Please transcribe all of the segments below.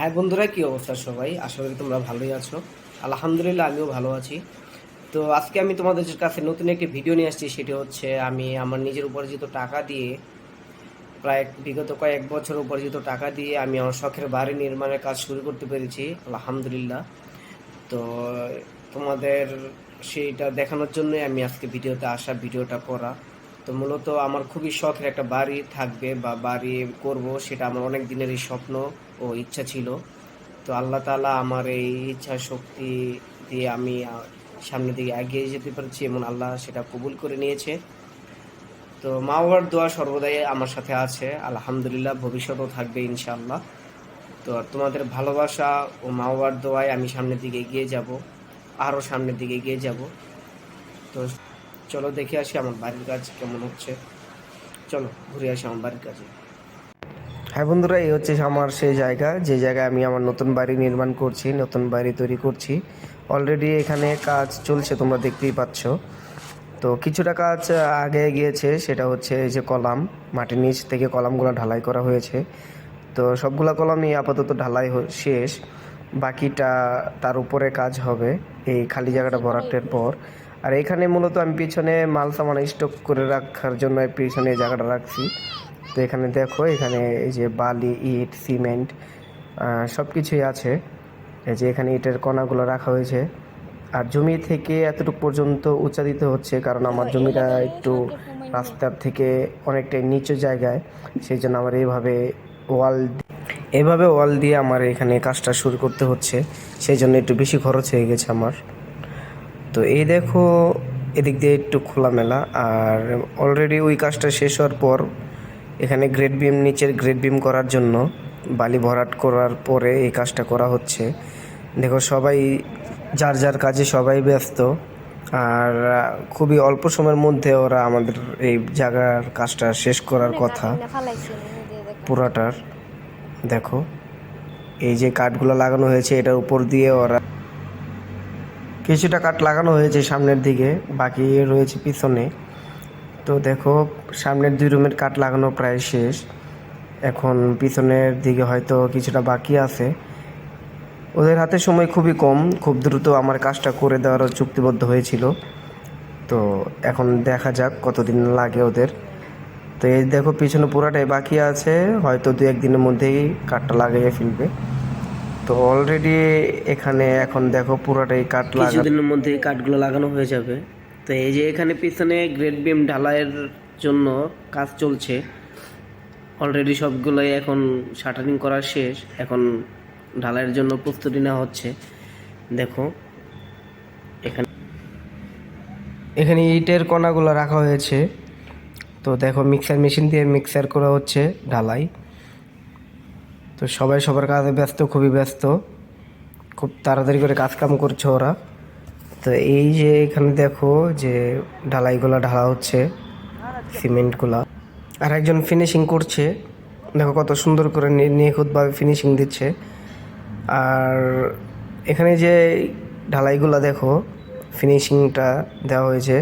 হ্যাঁ বন্ধুরা, কি অবস্থা সবাই? আশা করি তোমরা ভালোই আছো। আলহামদুলিল্লাহ, আমিও ভালো আছি। তো আজকে আমি তোমাদের কাছে নতুন একটি ভিডিও নিয়ে আসছি। সেটি হচ্ছে, আমি আমার নিজের উপার্জিত টাকা দিয়ে প্রায় বিগত কয়েক বছর উপার্জিত টাকা দিয়ে আমি আমার শখের বাড়ি নির্মাণের কাজ শুরু করতে পেরেছি, আলহামদুলিল্লাহ। তো তোমাদের সেইটা দেখানোর জন্যই আমি আজকে ভিডিওতে আসা, ভিডিওটা করা। তো মূলত আমার খুবই শখের একটা বাড়ি থাকবে বা বাড়ি করব, সেটা আমার অনেক দিনেরই স্বপ্ন। ও ইচ্ছা ছিল। তো আল্লাহ তাআলা আমার এই ইচ্ছা শক্তি দিয়ে আমি সামনের দিকে এগিয়ে যেতে পারছি এবং আল্লাহ সেটা কবুল করে নিয়েছে। তো মা বাবার দোয়া সর্বদাই আমার সাথে আছে। আলহামদুলিল্লাহ, ভবিষ্যতেও থাকবে ইনশাআল্লাহ। তো তোমাদের ভালোবাসা ও মা বাবার দোয়ায় আমি সামনের দিকে এগিয়ে যাব, আরও সামনের দিকে এগিয়ে যাব। তো চলো দেখে আসি আমার বাড়ির কাজ কেমন হচ্ছে। চলো ঘুরে আসি আমার বাড়ির কাছে হ্যাঁ বন্ধুরা, এই হচ্ছে আমার সেই জায়গা, যে জায়গায় আমি আমার নতুন বাড়ি নির্মাণ করছি, নতুন বাড়ি তৈরি করছি। অলরেডি এখানে কাজ চলছে, তোমরা দেখতেই পাচ্ছ। তো কিছুটা কাজ আগে গিয়েছে, সেটা হচ্ছে এই যে কলাম, মাটির নিচ থেকে কলামগুলো ঢালাই করা হয়েছে। তো সবগুলো কলামই আপাতত ঢালাই শেষ। বাকিটা তার উপরে কাজ হবে, এই খালি জায়গাটা ভরাটের পর। আর এখানে মূলত আমি পিছনে মাল সামান স্টক করে রাখার জন্য পিছনে এই জায়গাটা রাখছি। তো এখানে দেখো এখানে এই যে বালি ইট সিমেন্ট সব কিছুই আছে। এই যে এখানে ইটের কণাগুলো রাখা হয়েছে। আর জমি থেকে এতটুকু পর্যন্ত উঁচা দিতে হচ্ছে কারণ আমার জমিটা একটু রাস্তার থেকে অনেকটাই নিচু জায়গায় সেই জন্য আমার এইভাবে ওয়াল এভাবে ওয়াল দিয়ে আমার এখানে কাজটা শুরু করতে হচ্ছে। সেই জন্য একটু বেশি খরচ হয়ে গেছে আমার। তো এই দেখো এদিক দিয়ে একটু খোলামেলা। আর অলরেডি ওই কাজটা শেষ হওয়ার পর এখানে গ্রেড বিম নিচের গ্রেড বিম করার জন্য বালি ভরাট করার পরে এই কাজটা করা হচ্ছে। দেখো সবাই যার যার কাজে সবাই ব্যস্ত। আর খুবই অল্প সময়ের মধ্যে ওরা আমাদের এই জায়গার কাজটা শেষ করার কথা। পুরাটার দেখো এই যে কাঠগুলো লাগানো হয়েছে এটার উপর দিয়ে ওরা কিছুটা কাঠ লাগানো হয়েছে সামনের দিকে বাকি রয়েছে পিছনে। তো দেখো, সামনের দুই রুমের কাঠ লাগানো প্রায় শেষ। এখন পিছনের দিকে হয়তো কিছুটা বাকি আছে। ওদের হাতে সময় খুবই কম, খুব দ্রুত আমার কাজটা করে দেওয়ারও চুক্তিবদ্ধ হয়েছিল। তো এখন দেখা যাক কতদিন লাগে ওদের। তো এই দেখো, পিছনে পুরাটাই বাকি আছে। হয়তো দু একদিনের মধ্যেই কাঠটা লাগিয়ে ফেলবে। তো অলরেডি এখানে এখন দেখো পুরাটাই কাঠ কিছুদিনের মধ্যে কাঠগুলো লাগানো হয়ে যাবে। তো এই যে এখানে পিছনে গ্রেড বিম ঢালাইয়ের জন্য কাজ চলছে। অলরেডি সবগুলোই এখন শাটারিং করা শেষ। এখন ঢালাইয়ের জন্য প্রস্তুতি নেওয়া হচ্ছে। দেখো, এখানে এখানে ইটের কণাগুলো রাখা হয়েছে। তো দেখো মিক্সার মেশিন দিয়ে মিক্সার করা হচ্ছে ঢালাই। তো সবাই সবার কাজে ব্যস্ত, খুবই ব্যস্ত। খুব তাড়াতাড়ি করে কাজ কাম করছে ওরা। তো এই যে এখানে দেখো যে ঢালাইগুলো ঢালা হচ্ছে, সিমেন্টগুলা। আর একজন ফিনিশিং করছে। দেখো কত সুন্দর করে নিখুঁতভাবে ফিনিশিং দিচ্ছে। আর এখানে যে ঢালাইগুলো দেখো ফিনিশিংটা দেওয়া হয়েছে।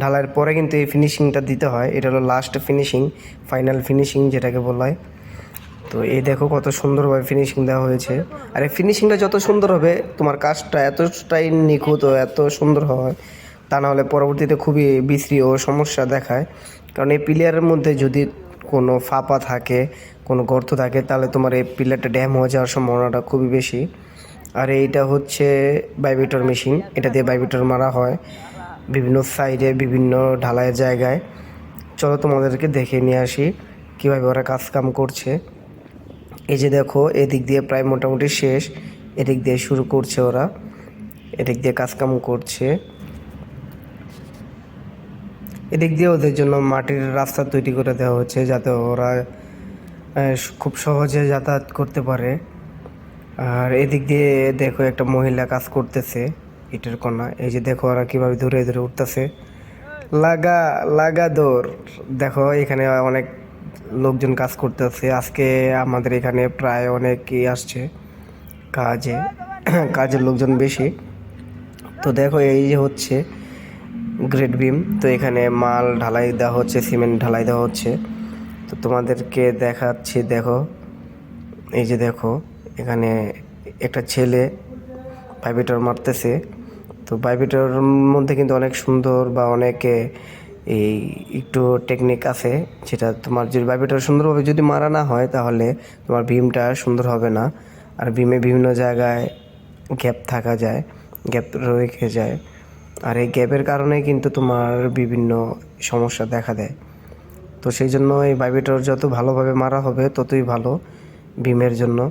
ঢালাইয়ের পরে কিন্তু এই ফিনিশিংটা দিতে হয়। এটা হলো লাস্ট ফিনিশিং ফাইনাল ফিনিশিং যেটাকে বলা হয়। তো এই দেখো কত সুন্দরভাবে ফিনিশিং দেওয়া হয়েছে। আর এই ফিনিশিংটা যত সুন্দর হবে, তোমার কাজটা এতটাই নিখুঁত এত সুন্দর হয়, তা না হলে পরবর্তীতে খুবই বিশ্রী ও সমস্যা দেখায়। কারণ এই পিলিয়ারের মধ্যে যদি কোনো ফাঁপা থাকে, কোনো গর্ত থাকে, তাহলে তোমার এই পিলারটা ড্যাম হয়ে যাওয়ার সম্ভাবনাটা খুবই বেশি। আর এইটা হচ্ছে বাইবেটর মেশিন এটা দিয়ে বাইবেটর মারা হয় বিভিন্ন সাইডে বিভিন্ন ঢালাইয়ের জায়গায়। চলো তোমাদেরকে দেখে নিয়ে আসি, কীভাবে ওরা কাজ কাম করছে। এই যে দেখো, এদিক দিয়ে প্রায় মোটামুটি শেষ। এদিক দিয়ে শুরু করছে ওরা। এদিক দিয়ে কাজকাম করছে। এদিক দিয়ে ওদের জন্য মাটির রাস্তা তৈরি করে দেওয়া হচ্ছে, যাতে ওরা খুব সহজে যাতায়াত করতে পারে। আর এদিক দিয়ে দেখো একটা মহিলা কাজ করতেছে ইটের কণা। এই যে দেখো ওরা কীভাবে ধরে ধরে উঠতেছে। লাগা লাগা দৌড়। দেখো এখানে অনেক লোকজন কাজ করতেছে। আজকে আমাদের এখানে প্রায় অনেকই আসছে কাজে, কাজের লোকজন বেশি। তো দেখো এই যে হচ্ছে গ্রেড বিম তো এখানে মাল ঢালাই দেওয়া হচ্ছে, সিমেন্ট ঢালাই দেওয়া হচ্ছে। তো তোমাদেরকে দেখাচ্ছি, দেখো। এই যে দেখো, এখানে একটা ছেলে ভাইব্রেটর মারতেছে। তো ভাইব্রেটর মধ্যে কিন্তু অনেক সুন্দর বা অনেকে এই একটু টেকনিক আছে, যেটা তোমার যদি ভাইব্রেটর সুন্দরভাবে যদি মারা না হয়, তাহলে তোমার বিমটা সুন্দর হবে না। আর বিমে বিভিন্ন জায়গায় গ্যাপ থাকা যায় গ্যাপ রেখে যায়। আর এই গ্যাপের কারণে কিন্তু তোমার বিভিন্ন সমস্যা দেখা দেয়। তো সেই জন্য এই ভাইব্রেটর যত ভালোভাবে মারা হবে, ততই ভালো বিমের জন্য।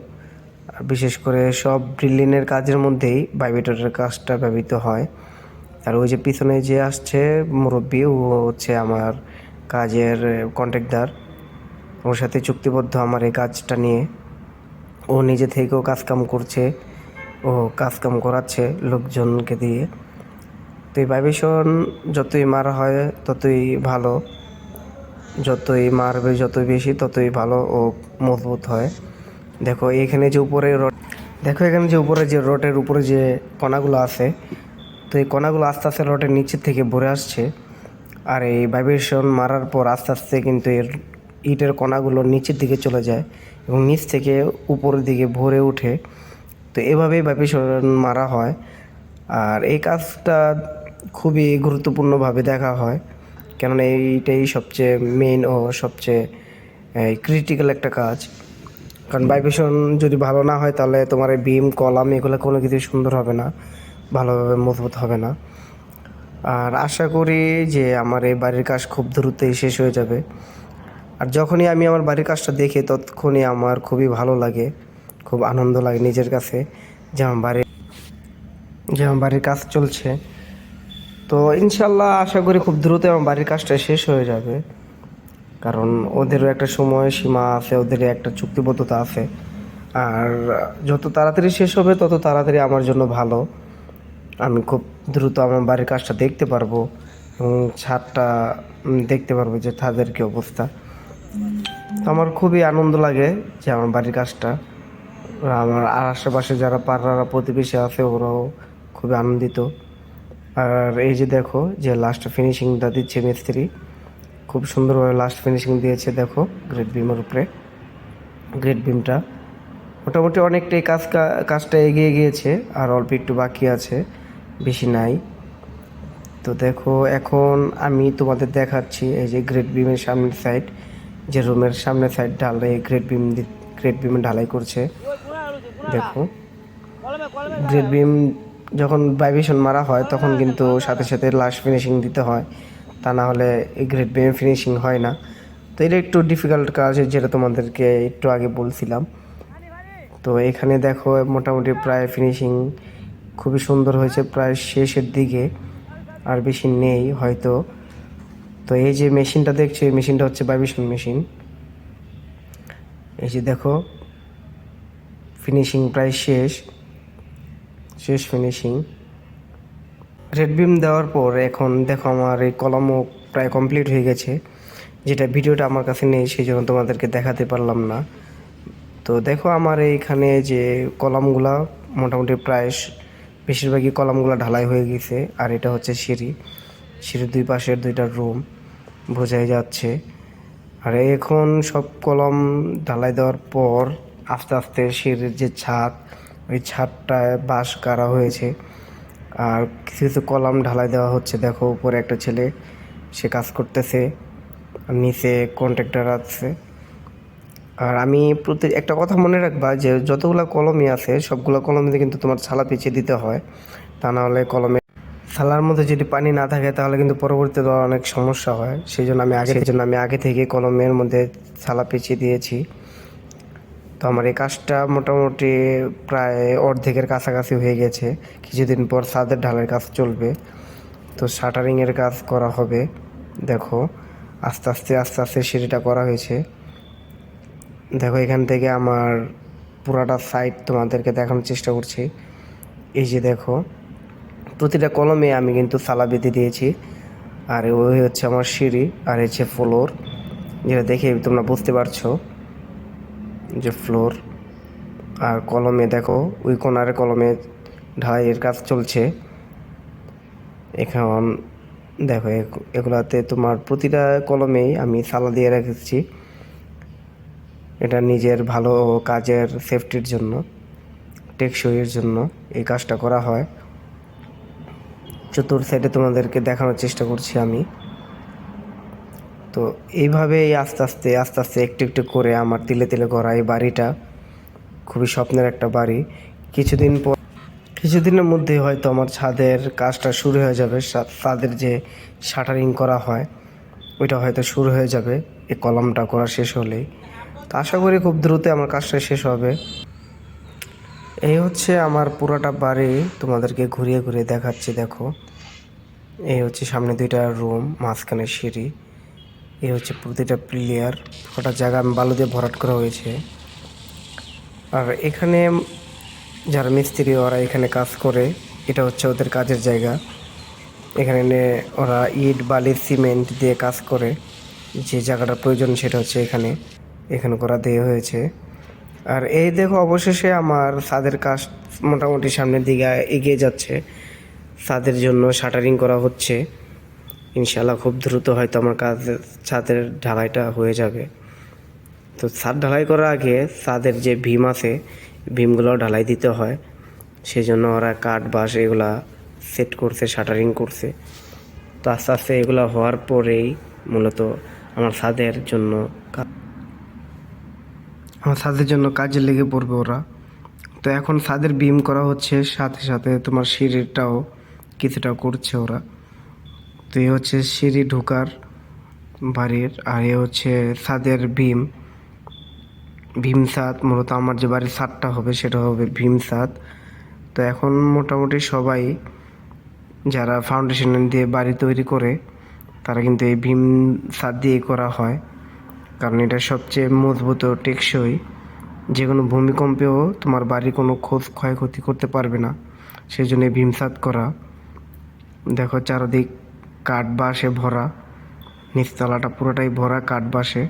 আর বিশেষ করে সব ড্রিলিনের কাজের মধ্যেই ভাইব্রেটরের কাজটা ব্যবহৃত হয়। আর ওই যে পিছনে যে আসছে মুরব্বী, ও হচ্ছে আমার কাজের কন্ট্রাক্টর ওর সাথে চুক্তিবদ্ধ আমার এই কাজটা নিয়ে। ও নিজে থেকেও কাজকাম করছে। ও কাজকাম করাচ্ছে লোকজনকে দিয়ে। তো এই ভাইব্রেশন যতই মারা হয় ততই ভালো। যতই মারবে যত বেশি ততই ভালো ও মজবুত হয়। দেখো, এখানে যে উপরে রড দেখো, এখানে যে উপরে যে রডের উপরে যে কণাগুলো আছে তো এই কণাগুলো আস্তে আস্তে রডের নিচের থেকে ভরে আসছে। আর এই ভাইব্রেশন মারার পর আস্তে আস্তে কিন্তু এর ইটের কণাগুলো নিচের দিকে চলে যায় এবং নিচ থেকে উপরের দিকে ভরে ওঠে। তো এভাবেই ভাইব্রেশন মারা হয়। আর এই কাজটা খুবই গুরুত্বপূর্ণভাবে দেখা হয়। কেননা এইটাই সবচেয়ে মেন ও সবচেয়ে ক্রিটিক্যাল একটা কাজ। কারণ ভাইব্রেশন যদি ভালো না হয় তাহলে তোমার বিম কলাম এগুলো কোনো কিছু সুন্দর হবে না। ভালোভাবে মজবুত হবে না। আর আশা করি যে আমার এই বাড়ির কাজ খুব দ্রুতই শেষ হয়ে যাবে। আর যখনই আমি আমার বাড়ির কাজটা দেখি, ততক্ষণই আমার খুবই ভালো লাগে, খুব আনন্দ লাগে নিজের কাছে যে আমার বাড়ির, যে আমার বাড়ির কাজ চলছে। তো ইনশাল্লাহ আশা করি খুব দ্রুত আমার বাড়ির কাজটা শেষ হয়ে যাবে। কারণ ওদেরও একটা সময় সীমা আছে ওদের একটা চুক্তিবদ্ধতা আছে। আর যত তাড়াতাড়ি শেষ হবে, তত তাড়াতাড়ি আমার জন্য ভালো। আমি খুব দ্রুত আমার বাড়ির কাজটা দেখতে পারব এবং ছাদটা দেখতে পারব যে তাদের কি অবস্থা। আমার খুবই আনন্দ লাগে যে আমার বাড়ির কাজটা। আমার আর আশেপাশে যারা পাড়ারা প্রতিবেশী আছে, ওরাও খুবই আনন্দিত। আর এই যে দেখো যে লাস্ট ফিনিশিংটা দিচ্ছে মিস্ত্রি। খুব সুন্দরভাবে লাস্ট ফিনিশিং দিয়েছে দেখো গ্রেট বিমের উপরে। গ্রেট বিমটা মোটামুটি অনেকটাই কাজ কাজটা এগিয়ে গিয়েছে, আর অল্প একটু বাকি আছে। বেশি নাই। তো দেখো, এখন আমি তোমাদের দেখাচ্ছি এই যে গ্রেট বিমের সামনের সাইড যে রুমের সামনের সাইড ঢালাই গ্রেট বিম গ্রেট বিম ঢালাই করছে। দেখো গ্রেট বিম যখন ভাইব্রেশন মারা হয়, তখন কিন্তু সাথে সাথে লাস্ট ফিনিশিং দিতে হয়। তা না হলে এই গ্রেট বিমে ফিনিশিং হয় না। তো এটা একটু ডিফিকাল্ট কাজ, যেটা তোমাদেরকে একটু আগে বলছিলাম। তো এখানে দেখো, মোটামুটি প্রায় ফিনিশিং খুবই সুন্দর হয়েছে, প্রায় শেষের দিকে আর বেশি নেই হয়তো। তো এই যে মেশিনটা দেখছ, এই মেশিনটা হচ্ছে ভাইব্রেশন মেশিন। এই যে দেখো ফিনিশিং প্রায় শেষ শেষ ফিনিশিং রেড বিম দেওয়ার পর এখন দেখো আমার এই কলমও প্রায় কমপ্লিট হয়ে গেছে, যেটা ভিডিওটা আমার কাছে নেই, সেই জন্য তোমাদেরকে দেখাতে পারলাম না। তো দেখো আমার এইখানে যে কলামগুলা মোটামুটি প্রায় বেশিরভাগই কলামগুলো ঢালাই হয়ে গেছে, আর এটা হচ্ছে সিঁড়ি। সিঁড়ির দুই পাশের দুইটা রুম, বোঝাই যাচ্ছে। আর এখন সব কলম ঢালাই দেওয়ার পর আস্তে আস্তে সিঁড়ির যে ছাদ, ওই ছাদটায় বাঁশ কারা হয়েছে। আর কিছু কিছু কলাম ঢালাই দেওয়া হচ্ছে। দেখো, উপরে একটা ছেলে, সে কাজ করতেছে। নিচে কন্ট্রাক্টর আছে। আর আমি প্রতি একটা কথা মনে রাখবা যে যতগুলো কলমই আছে সবগুলো কলমে কিন্তু তোমার ছালা পিছিয়ে দিতে হয়। তা না হলে কলমে ছালার মধ্যে যদি পানি না থাকে তাহলে কিন্তু পরবর্তীতে অনেক সমস্যা হয়। সেই জন্য আমি আগে সেই জন্য আমি আগে থেকে কলমের মধ্যে ছালা পিছিয়ে দিয়েছি। তো আমার এই কাজটা মোটামুটি প্রায় অর্ধেকের কাছাকাছি হয়ে গেছে। কিছুদিন পর ছাদের ঢালের কাজ চলবে। তো শাটারিংয়ের কাজ করা হবে। দেখো আস্তে আস্তে আস্তে আস্তে সিঁড়িটা করা হয়েছে। দেখো, এখান থেকে আমার পুরাটা সাইড তোমাদেরকে দেখানোর চেষ্টা করছি। এই যে দেখো, প্রতিটা কলমে আমি কিন্তু সালা বেঁধে দিয়েছি। আর ওই হচ্ছে আমার সিঁড়ি, আর হচ্ছে ফ্লোর যেটা দেখে তোমরা বুঝতে পারছ যে ফ্লোর আর কলমে দেখো, ওই কোনার কলমে ঢালাইয়ের কাজ চলছে। এখন দেখো এগ- এগুলাতে তোমার প্রতিটা কলমেই আমি সালা দিয়ে রেখেছি। এটা নিজের ভালো কাজের সেফটির জন্য, টেকসইয়ের জন্য এই কাজটা করা হয়। চতুর্থ সাইডে তোমাদেরকে দেখানোর চেষ্টা করছি আমি। তো এইভাবেই আস্তে আস্তে আস্তে আস্তে একটু একটু করে আমার তিলে তিলে করা এই বাড়িটা খুবই স্বপ্নের একটা বাড়ি। কিছুদিন পর, কিছুদিনের মধ্যে হয়তো আমার ছাদের কাজটা শুরু হয়ে যাবে। ছাদের যে শাটারিং করা হয়, ওইটা হয়তো শুরু হয়ে যাবে। এই কলমটা করা শেষ হলেই। তো আশা করি খুব দ্রুত আমার কাজটা শেষ হবে। এই হচ্ছে আমার পুরোটা বাড়ি, তোমাদেরকে ঘুরিয়ে ঘুরিয়ে দেখাচ্ছি, দেখো। এই হচ্ছে সামনে দুইটা রুম মাঝখানে সিঁড়ি। এই হচ্ছে প্রতিটা প্লেয়ার পুরোটা জায়গা আমি বালু দিয়ে ভরাট করা হয়েছে। আর এখানে যারা মিস্ত্রি, ওরা এখানে কাজ করে, এটা হচ্ছে ওদের কাজের জায়গা। এখানে ওরা ইট, বালি, সিমেন্ট দিয়ে কাজ করে। যে জায়গাটা প্রয়োজন সেটা হচ্ছে এখানে। এখানে করা দেওয়া হয়েছে। আর এই দেখো, অবশেষে আমার ছাদের কাজ মোটামুটি সামনের দিকে এগিয়ে যাচ্ছে। ছাদের জন্য শাটারিং করা হচ্ছে। ইনশাল্লাহ খুব দ্রুত হয়তো আমার কাজ ছাদের ঢালাইটা হয়ে যাবে। তো ছাদ ঢালাই করার আগে ছাদের যে ভীম আছে ভীমগুলো ঢালাই দিতে হয়। সেই জন্য ওরা কাঠ, বাঁশ এগুলা সেট করছে, শাটারিং করছে। তো আস্তে আস্তে এগুলো হওয়ার পরেই মূলত আমার ছাদের জন্য কা- আমার ছাদের জন্য কাজে লেগে পড়বে ওরা। তো এখন ছাদের বিম করা হচ্ছে, সাথে সাথে তোমার সিঁড়িটাও কিছুটা করছে ওরা। তো এ হচ্ছে সিঁড়ি ঢোকার বাড়ির, আর এ হচ্ছে ছাদের ভীম ভীম ছাদ মূলত আমার যে বাড়ির ছাদটা হবে সেটা হবে ভীম ছাদ তো এখন মোটামুটি সবাই, যারা ফাউন্ডেশন দিয়ে বাড়ি তৈরি করে, তারা কিন্তু এই ভীম ছাদ দিয়ে করা হয়। কারণ এটা সবচেয়ে মজবুত টেকসই। যে কোনো ভূমিকম্পেও তোমার বাড়ির কোনো খোঁজ ক্ষয়ক্ষতি করতে পারবে না। সেই জন্য এই ভীম ছাদ করা। দেখো চারদিক কাঠ বাঁশে ভরা। নিচতলাটা পুরোটাই ভরা কাঠ বাঁশে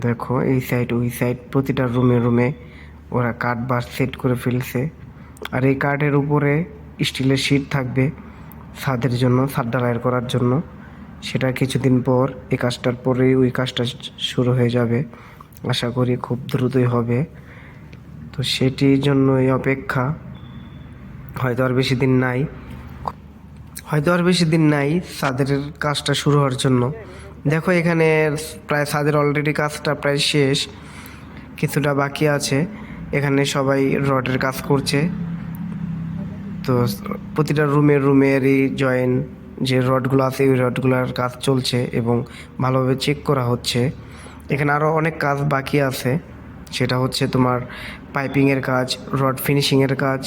দেখো এই সাইড ওই সাইড প্রতিটা রুমে রুমে ওরা কাঠ বাস সেট করে ফেলছে। আর এই কাঠের উপরে স্টিলের শিট থাকবে। ছাদের জন্য ছাদ ঢালাই করার জন্য। সেটা কিছুদিন পর, এই কাজটার পরেই ওই কাজটা শুরু হয়ে যাবে। আশা করি খুব দ্রুতই হবে। তো সেটির জন্য এই অপেক্ষা। হয়তো আর বেশি দিন নাই। হয়তো আর বেশি দিন নাই ছাদের কাজটা শুরু হওয়ার জন্য। দেখো এখানে প্রায় ছাদের অলরেডি কাজটা প্রায় শেষ। কিছুটা বাকি আছে। এখানে সবাই রডের কাজ করছে। তো প্রতিটা রুমের রুমেরই জয়েন যে রডগুলো আছে, ওই রডগুলোর কাজ চলছে এবং ভালোভাবে চেক করা হচ্ছে। এখানে আরও অনেক কাজ বাকি আছে। সেটা হচ্ছে তোমার পাইপিংয়ের কাজ রড ফিনিশিংয়ের কাজ,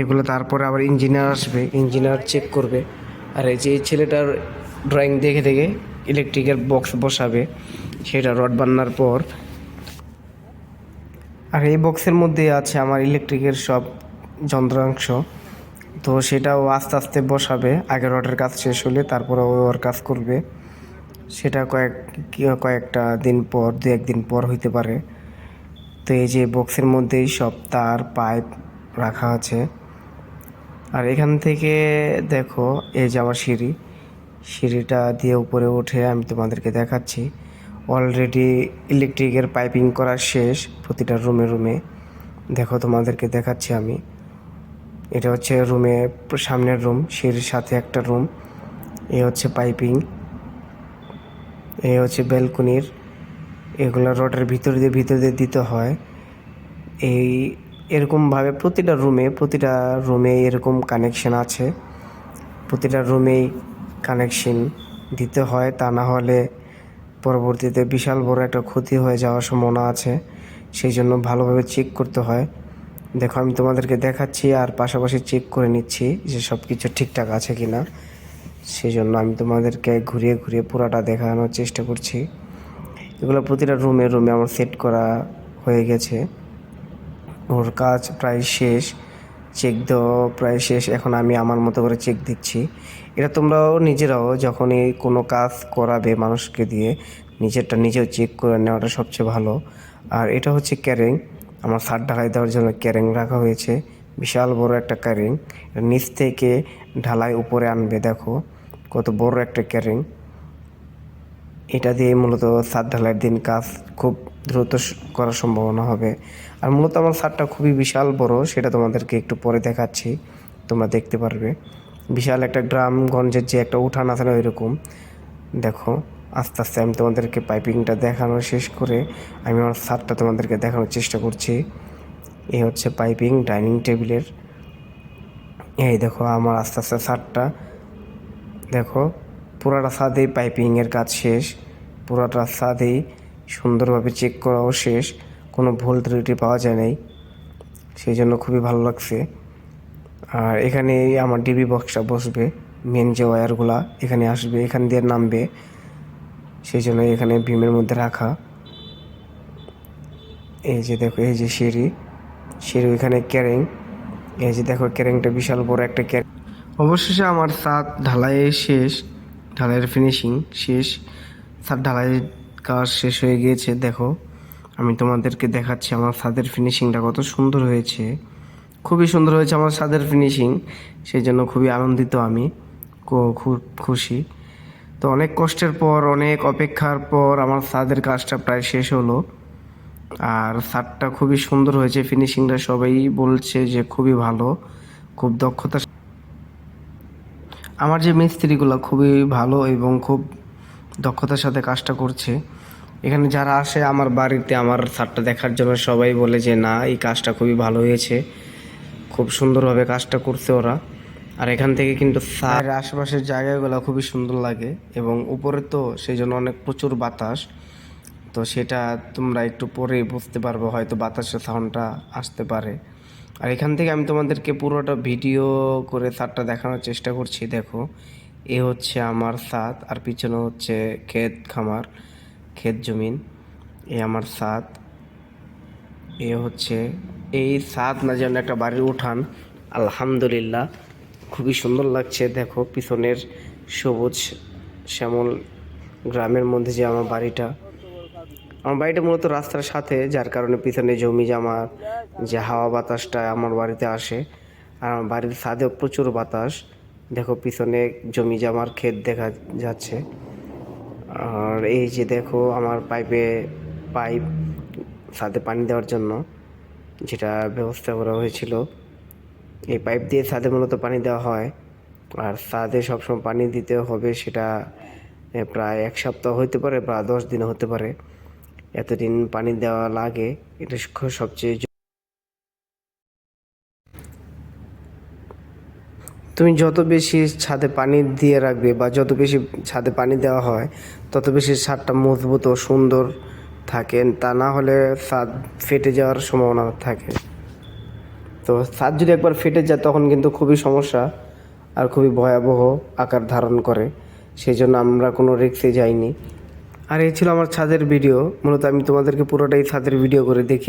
এগুলো তারপরে আবার ইঞ্জিনিয়ার আসবে ইঞ্জিনিয়ার চেক করবে। আর এই যে ছেলেটার ড্রয়িং দেখে দেখে ইলেকট্রিকের বক্স বসাবে, সেটা রড বান্নার পর। আর এই বক্সের মধ্যে আছে আমার ইলেকট্রিকের সব যন্ত্রাংশ। তো সেটাও আস্তে আস্তে বসাবে। আগের রডের কাজ শেষ হলে তারপরে ও ওর কাজ করবে। সেটা কয়েক কয়েকটা দিন পর, দু একদিন পর হইতে পারে। তো এই যে বক্সের মধ্যেই সব তার পাইপ রাখা আছে। আর এখান থেকে দেখো, এই যে আমার সিঁড়ি। সিঁড়িটা দিয়ে উপরে উঠে আমি তোমাদেরকে দেখাচ্ছি। অলরেডি ইলেকট্রিকের পাইপিং করা শেষ প্রতিটা রুমে রুমে দেখো তোমাদেরকে দেখাচ্ছি আমি। এটা হচ্ছে রুমে সামনের রুম, সিঁড়ির সাথে একটা রুম। এ হচ্ছে পাইপিং। এ হচ্ছে ব্যালকনির। এগুলো রডের ভিতর দিয়ে ভিতর দিয়ে দিতে হয়। এই এরকমভাবে প্রতিটা রুমে প্রতিটা রুমে এরকম কানেকশন আছে। প্রতিটা রুমেই কানেকশন দিতে হয়। তা না হলে পরবর্তীতে বিশাল বড় একটা ক্ষতি হয়ে যাওয়ার সম্ভাবনা আছে। সেই জন্য ভালোভাবে চেক করতে হয়। দেখো, আমি তোমাদেরকে দেখাচ্ছি আর পাশাপাশি চেক করে নিচ্ছি যে সব কিছু ঠিকঠাক আছে কি না সেই জন্য আমি তোমাদেরকে ঘুরিয়ে ঘুরিয়ে পুরাটা দেখানোর চেষ্টা করছি। এগুলো প্রতিটা রুমে রুমে আমার সেট করা হয়ে গেছে। ওর কাজ প্রায় শেষ। চেক দেওয়া প্রায় শেষ। এখন আমি আমার মতো করে চেক দিচ্ছি। এটা তোমরাও নিজেরাও যখনই কোনো কাজ করাবে মানুষকে দিয়ে, নিজেরটা নিজেও চেক করে নেওয়াটা সবচেয়ে ভালো। আর এটা হচ্ছে ক্যারিং আমার সার ঢালাই দেওয়ার জন্য ক্যারিং রাখা হয়েছে। বিশাল বড় একটা ক্যারিং। নিচ থেকে ঢালাই উপরে আনবে, দেখো। কত বড় একটা ক্যারিং। এটা দিয়ে মূলত সাত ঢালাইয়ের দিন কাজ খুব দ্রুত করার সম্ভাবনা হবে। আর মূলত আমার ছাদটা খুবই বিশাল বড়, সেটা তোমাদেরকে একটু পরে দেখাচ্ছি। তোমরা দেখতে পারবে। বিশাল একটা গ্রামগঞ্জের যে একটা উঠান আছে না, ওইরকম। দেখো। আস্তে আস্তে আমি তোমাদেরকে পাইপিংটা দেখানো শেষ করে আমি আমার ছাদটা তোমাদেরকে দেখানোর চেষ্টা করছি। এই হচ্ছে পাইপিং ডাইনিং টেবিলের এই দেখো আমার আস্তে আস্তে ছাদটা দেখো, পুরাটা ছাদেই পাইপিংয়ের কাজ শেষ। পুরাটা ছাদেই সুন্দরভাবে চেক করাও শেষ। কোনো ভুল ত্রুটি পাওয়া যায় নাই। সেই জন্য খুবই ভালো লাগছে। আর এখানে আমার ডিবি বক্সটা বসবে। মেন যে ওয়্যারগুলা এখানে আসবে, এখান দিয়ে নামবে। সেই জন্য এখানে ভীমের মধ্যে রাখা। এই যে দেখো, এই যে সিঁড়ি সিঁড়ি এখানে ক্যারেং। এই যে দেখো, ক্যারেংটা বিশাল বড় একটা ক্যারেং। অবশেষে আমার ছাদ ঢালাই শেষ, ঢালাইয়ের ফিনিশিং শেষ। ছাদ ঢালাইয়ের কাজ শেষ হয়ে গিয়েছে, দেখো। আমি তোমাদেরকে দেখাচ্ছি আমার ছাদের ফিনিশিংটা কত সুন্দর হয়েছে। খুবই সুন্দর হয়েছে আমার ছাদের ফিনিশিং সেই জন্য খুবই আনন্দিত আমি। খুব খুশি। তো অনেক কষ্টের পর, অনেক অপেক্ষার পর আমার ছাদের কাজটা প্রায় শেষ হলো। আর ছাদটা খুবই সুন্দর হয়েছে ফিনিশিংটা সবাই বলছে যে খুবই ভালো, খুব দক্ষতা আমার যে মিস্ত্রিগুলো খুবই ভালো এবং খুব দক্ষতার সাথে কাজটা করছে। এখানে যারা আসে আমার বাড়িতে, আমার ছাদটা দেখার জন্য সবাই বলে যে, না, এই কাজটা খুবই ভালো হয়েছে। খুব সুন্দরভাবে কাজটা করছে ওরা। আর এখান থেকে কিন্তু ছাদের আশেপাশের জায়গাগুলো খুবই সুন্দর লাগে এবং উপরে তো সেই জন্য অনেক প্রচুর বাতাস। তো সেটা তোমরা একটু পরে বুঝতে পারবে, হয়তো বাতাসের সাউন্ডটা আসতে পারে। আর এখান থেকে আমি তোমাদেরকে পুরোটা ভিডিও করে ছাদটা দেখানোর চেষ্টা করছি, দেখো। এ হচ্ছে আমার ছাদ আর পিছনে হচ্ছে ক্ষেত খামার, ক্ষেত জমিন। এ আমার ছাদ এ হচ্ছে, এই ছাদ না যেন একটা বাড়ির উঠান। আলহামদুলিল্লাহ। খুবই সুন্দর লাগছে। দেখো, পিছনের সবুজ শ্যামল গ্রামের মধ্যে যে আমার বাড়িটা। আমার বাড়িটা মূলত রাস্তার সাথে, যার কারণে পিছনে জমি জামা, যে হাওয়া বাতাসটা আমার বাড়িতে আসে। আর আমার বাড়ির ছাদেও প্রচুর বাতাস। দেখো, পিছনে জমি জামার ক্ষেত দেখা যাচ্ছে। আর এই যে দেখো, আমার পাইপে পাইপ, ছাদে পানি দেওয়ার জন্য, যেটা ব্যবস্থা করা হয়েছিল। এই পাইপ দিয়ে ছাদে মূলত পানি দেওয়া হয়। আর ছাদে সবসময় পানি দিতে হবে সেটা প্রায় এক সপ্তাহ হতে পারে বা দশ দিন হতে পারে। এতদিন পানি দেওয়া লাগে, এটা সবচেয়ে তুমি যত বেশি ছাদে পানি দিয়ে রাখবে বা যত বেশি ছাদে পানি দেওয়া হয়, তত বেশি ছাদটা মজবুত ও সুন্দর থাকে। তা না হলে ছাদ ফেটে যাওয়ার সম্ভাবনা থাকে। তো ছাদ যদি একবার ফেটে যায় তখন কিন্তু খুবই সমস্যা আর খুবই ভয়াবহ আকার ধারণ করে। সেই জন্য আমরা কোনো রিক্সে যাইনি। আর এই ছিল আমার ছাদের ভিডিও মূলত আমি তোমাদেরকে পুরোটাই ছাদের ভিডিও করে দেখিয়ে